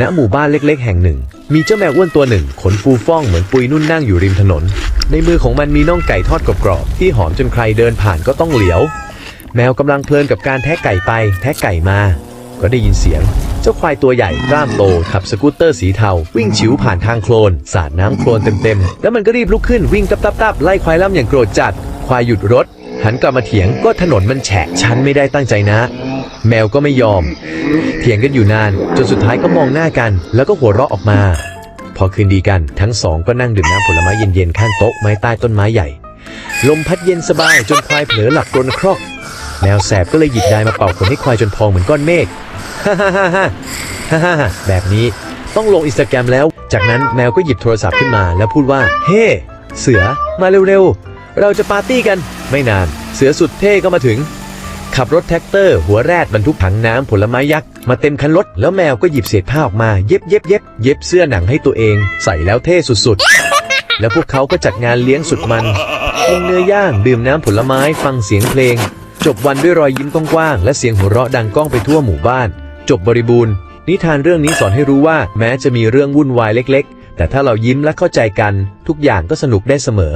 ณหมู่บ้านเล็กๆ แห่งหนึ่ง มีเจ้าแมวอ้วนตัวหนึ่ง ขนฟูฟ่องเหมือนปุยนุ่นนั่งอยู่ริมถนน ในมือของมันมีน่องไก่ทอดกรอบๆที่หอมจนใครเดินผ่านก็ต้องเหลียว แมวกำลังเพลินกับการแทะไก่ไป แทะไก่มา ก็ได้ยินเสียง เจ้าควายตัวใหญ่กล้ามโตขับสกูตเตอร์สีเทา วิ่งฉิวผ่านทางโคลน สาดน้ำโคลนเต็มๆ แล้วมันก็รีบลุกขึ้นวิ่งตับๆๆไล่ควายล่ำอย่างโกรธจัด ควายหยุดรถ หันกลับมาเถียงก็ถนนมันแฉะฉันไม่ได้ตั้งใจนะ แมวก็ไม่ยอม เถียงกันอยู่นาน จนสุดท้ายก็มองหน้ากัน แล้วก็หัวเราะออกมา พอคืนดีกันทั้งสองก็นั่งดื่มน้ำผลไม้เย็นๆข้างโต๊ะไม้ใต้ต้นไม้ใหญ่ ลมพัดเย็นสบายจนควายเผลอหลับกรนครอกแมวแสบก็เลยหยิบไดร์มาเป่าขนให้ควายจนพองเหมือนก้อนเมฆฮ่าฮ่าฮ่าฮ่าฮ่าฮ่าฮ่าแบบนี้ต้องลงอินสตาแกรมแล้ว จากนั้นแมวก็หยิบโทรศัพท์ขึ้นมาแล้วพูดว่า เฮ้ เสือมาเร็วๆ เราจะปาร์ตี้กัน ไม่นาน เสือสุดเท่ก็มาถึง ขับรถแท็กเตอร์ หัวแรดบรรทุกถังน้ำผลไม้ยักษ์มาเต็มคันรถ แล้วแมวก็หยิบเศษผ้าออกมาเย็บเย็บเย็บเย็บเสื้อหนังให้ตัวเอง ใส่แล้วเท่สุดๆ แล้วพวกเขาก็จัดงานเลี้ยงสุดมันกินเนื้อย่างดื่มน้ำผลไม้ฟังเสียงเพลง จบวันด้วยรอยยิ้มกว้างๆและเสียงหัวเราะดังก้องไปทั่วหมู่บ้าน จบบริบูรณ์ นิทานเรื่องนี้สอนให้รู้ว่า แม้จะมีเรื่องวุ่นวายเล็ก ๆ แต่ถ้าเรายิ้มและเข้าใจกัน ทุกอย่างก็สนุกได้เสมอ